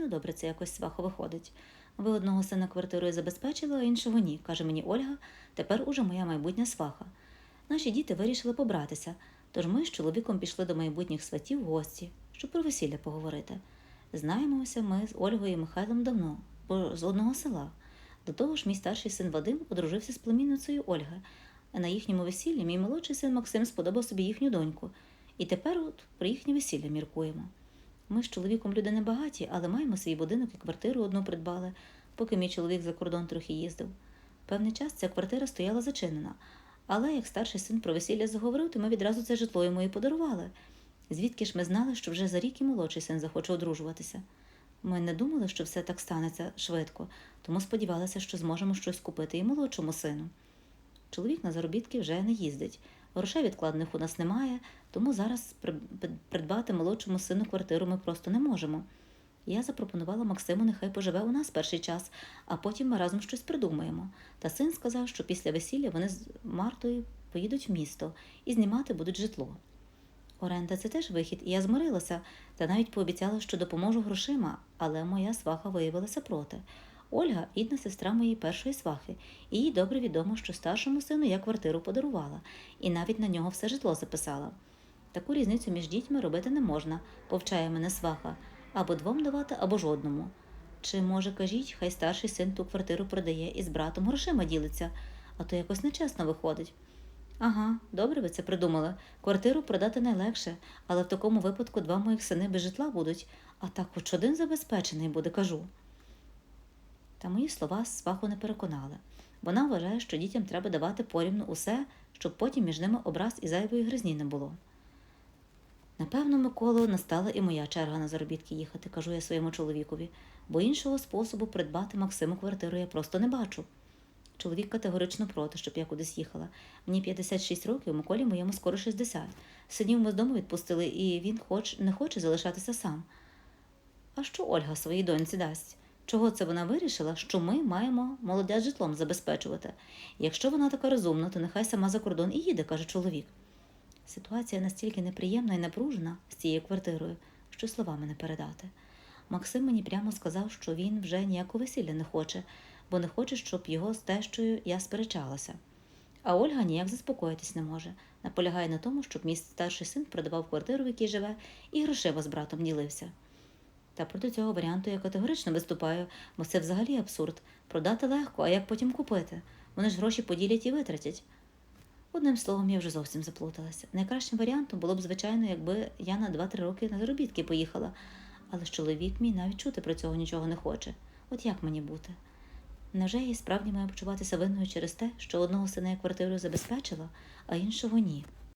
Недобре це якось свахо виходить. Ви одного сина квартирою забезпечили, а іншого ні, каже мені Ольга, тепер уже моя майбутня сваха. Наші діти вирішили побратися, тож ми з чоловіком пішли до майбутніх сватів в гості, щоб про весілля поговорити. Знаємося ми з Ольгою і Михайлом давно, бо з одного села. До того ж, мій старший син Вадим одружився з племінницею Ольги, а на їхньому весіллі мій молодший син Максим сподобав собі їхню доньку. І тепер от про їхнє весілля міркуємо. Ми з чоловіком люди небагаті, але маємо свій будинок і квартиру одну придбали, поки мій чоловік за кордон трохи їздив. Певний час ця квартира стояла зачинена, але як старший син про весілля заговорив, то ми відразу це житло йому і подарували. Звідки ж ми знали, що вже за рік і молодший син захоче одружуватися? Ми не думали, що все так станеться швидко, тому сподівалися, що зможемо щось купити і молодшому сину. Чоловік на заробітки вже не їздить. Грошей відкладених у нас немає, тому зараз придбати молодшому сину квартиру ми просто не можемо. Я запропонувала Максиму, нехай поживе у нас перший час, а потім ми разом щось придумаємо. Та син сказав, що після весілля вони з Мартою поїдуть в місто і знімати будуть житло. Оренда це теж вихід, і я змирилася та навіть пообіцяла, що допоможу грошима, але моя сваха виявилася проти. Ольга рідна сестра моєї першої свахи, і їй добре відомо, що старшому сину я квартиру подарувала, і навіть на нього все житло записала. Таку різницю між дітьми робити не можна, повчає мене сваха, або двом давати, або жодному. Чи, може, кажіть, хай старший син ту квартиру продає і з братом грошима ділиться, а то якось нечесно виходить. Ага, добре ви це придумали. Квартиру продати найлегше, але в такому випадку два моїх сини без житла будуть, а так хоч один забезпечений буде, кажу. Та мої слова сваху не переконали. Вона вважає, що дітям треба давати порівну усе, щоб потім між ними образ і зайвої гризні не було. Напевно, Миколо, настала і моя черга на заробітки їхати, кажу я своєму чоловікові, бо іншого способу придбати Максиму квартиру я просто не бачу. Чоловік категорично проти, щоб я кудись їхала. Мені 56 років, Миколі моєму скоро 60. Синів ми з дому відпустили, і він хоч не хоче залишатися сам. А що Ольга своїй доньці дасть? Чого це вона вирішила, що ми маємо молодят житлом забезпечувати? Якщо вона така розумна, то нехай сама за кордон і їде, каже чоловік. Ситуація настільки неприємна і напружена з цією квартирою, що словами не передати. Максим мені прямо сказав, що він вже ніякого весілля не хоче, бо не хоче, щоб його з тещою я сперечалася. А Ольга ніяк заспокоїтись не може. Наполягає на тому, щоб мій старший син продавав квартиру, в якій живе, і грошима з братом ділився. Та проти цього варіанту я категорично виступаю, бо це взагалі абсурд. Продати легко, а як потім купити? Вони ж гроші поділять і витратять. Одним словом, я вже зовсім заплуталася. Найкращим варіантом було б, звичайно, якби я на 2-3 роки на заробітки поїхала, але ж чоловік мій навіть чути про цього нічого не хоче. От як мені бути? Невже я справді маю почуватися винною через те, що одного сина я квартирою забезпечила, а іншого ні?